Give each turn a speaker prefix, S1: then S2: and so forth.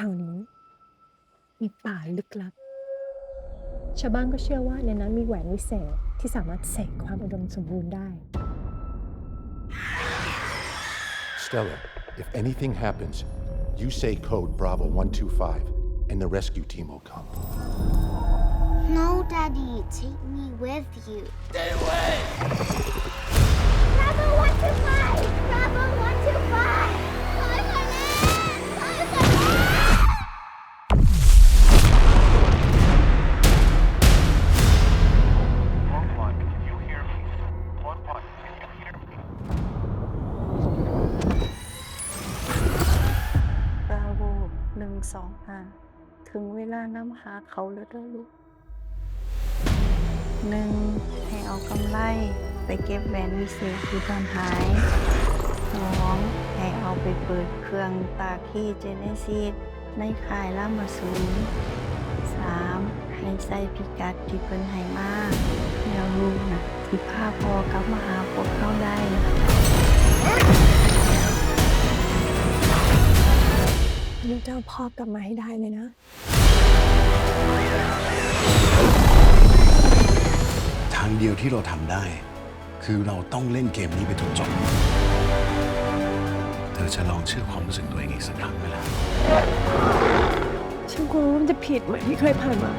S1: ถวนี้มีป่าลึกลับ ชาวบ้านก็เชื่อว่าในนั้นมีแหวนวิเศษที่สามารถเสกความอุดมสมบูรณ์ได้
S2: Stella, if anything happens, you say code Bravo 125 and the rescue team will come.
S3: No, Daddy, take me with you.
S4: Stay away!
S5: หนึ่งสองห้าถึงเวลาน้ำหาเขาแล้วเด้อลูกหนึ่งให้เอากำไรไปเก็บแหวนวิเศษที่ตอนหายสองให้เอาไปเปิดเครื่องตาขี้เจเนซิสในคายล่ามาสูนสามให้ใส่พิกัดที่เพิ่นให้มาแล้วลูกนะที่พาพอกลับมาหาพวกเขาได้
S1: ลูกเจ้าพ่อกลับมาให้ได้เลยนะ
S6: ทางเดียวที่เราทำได้ คือเราต้องเล่นเกมนี้ไปจนจบ เธอจะลองเชื่อความรู้สึกตัวเองอีกสักครั้งไหมล่ะ
S1: ฉันกลัวว่ามันจะผิดเหมือนที่เคยผ่านมา